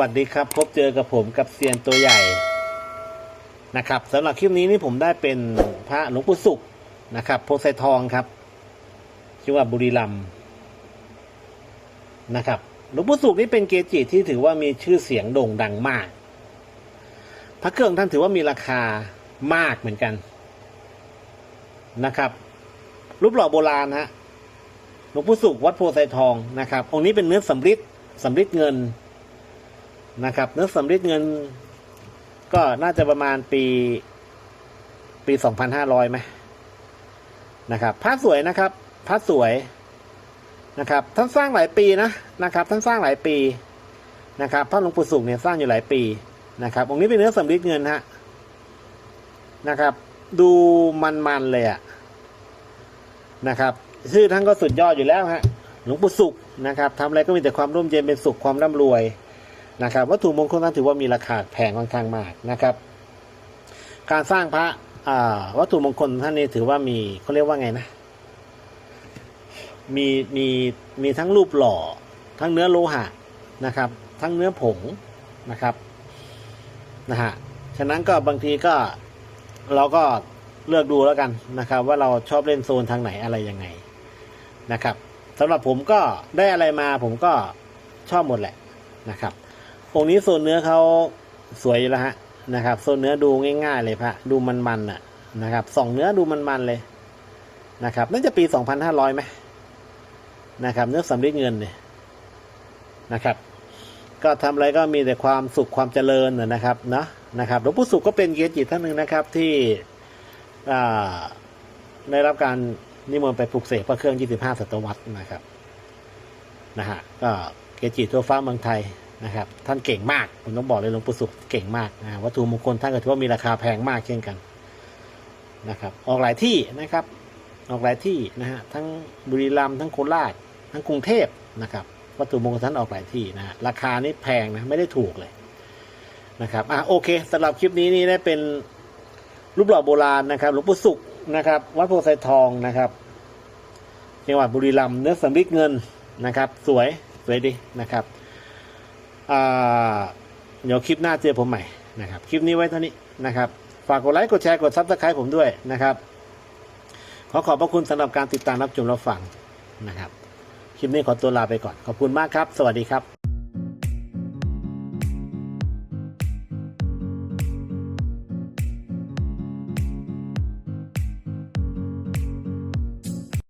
วัสดีครับ พบเจอกับผมกับเซียนตัวใหญ่นะครับสำหรับคลิปนี้นี่ผมได้เป็นพระหลวงปู่สุขนะครับโพไซทองครับชื่อว่าบุรีรัมย์นะครับหลวงปู่สุขนี่เป็นเกจิที่ถือว่ามีชื่อเสียงโด่งดังมาก พระเครื่องท่านถือว่ามีราคามากเหมือนกันนะครับ รูปหล่อโบราณฮะหลวงปู่สุขวัดโพไซทองนะครับองค์นี้เป็นเนื้อสำริดสำริดเงิน นะครับเนื้อสำริดเงิน ก็น่าจะประมาณปี ปีสองพันห้าร้อยไหมนะครับพระสวยนะครับพระสวยนะครับ ท่านสร้างหลายปีนะนะครับ ท่านสร้างหลายปีนะครับพระหลวงปู่สุขเนี่ยสร้างอยู่หลายปีนะครับองค์นี้เป็นเนื้อสำริดเงินฮะนะครับ ดูมันๆเลยอะนะครับชื่อท่านก็สุดยอดอยู่แล้วฮะหลวงปู่สุขนะครับทำอะไรก็มีแต่ความร่มเย็นเป็นสุขความร่ำรวย นะครับวัตถุมงคลนั้นถือว่ามีราคาแพงค่อนข้างมากนะครับ การสร้างพระวัตถุมงคลท่านนี้ถือว่ามีเขาเรียกว่าไงนะมีมีมีทั้งรูปหล่อ ทั้งเนื้อโลหะนะครับ ทั้งเนื้อผงนะครับนะฮะฉะนั้นก็บางทีก็เราก็เลือกดูแล้วกันนะครับ ว่าเราชอบเล่นโซนทางไหนอะไรยังไงนะครับสำหรับผมก็ได้อะไรมาผมก็ชอบหมดแหละนะครับ องค์นี้โซนเนื้อเขาสวยแล้วฮะนะครับโซนเนื้อดูง่าย ๆ เลยพระดูมันๆน่ะนะครับส่องเนื้อดูมันๆเลยนะครับน่าจะปีสองพันห้าร้อยไหมนะครับ เนื้อสำริดเงินเนี่ยนะครับ ก็ทำอะไรก็มีแต่ความสุขความเจริญน่ะนะครับเนาะนะครับหลวงปู่สุขก็เป็นเกจิท่านหนึ่งนะครับที่ได้รับการนิมนต์ไปปลุกเสกพระเครื่อง 25 ศตวรรษนะครับนะฮะก็เกจิทั่วฟ้าเมืองไทย นะครับ ท่านเก่งมากผมต้องบอกเลยหลวงปู่สุขเก่งมากนะวัตถุมงคลท่านก็ถือว่ามีราคาแพงมากเช่นกันนะครับ ออกหลายที่นะครับ ออกหลายที่นะฮะทั้งบุรีรัมย์ทั้งโคราชทั้งกรุงเทพนะครับ วัตถุมงคลท่านออกหลายที่นะฮะราคานี่แพงนะไม่ได้ถูกเลยนะครับอะโอเคสำหรับคลิปนี้นี่ได้เป็นรูปหล่อโบราณนะครับ หลวงปู่สุขนะครับ วัดโพไซทองนะครับจังหวัดบุรีรัมย์เนื้อสำริดเงินนะครับ สวยสวยดีนะครับ เดี๋ยวคลิปหน้าเจอผมใหม่นะครับ คลิปนี้ไว้เท่านี้นะครับ ฝากกดไลค์ กดแชร์ กดซับสไครต์ผมด้วยนะครับ ขอขอบพระคุณสำหรับการติดตามรับชมรับฟังนะครับ คลิปนี้ขอตัวลาไปก่อน ขอบคุณมากครับ สวัสดีครับ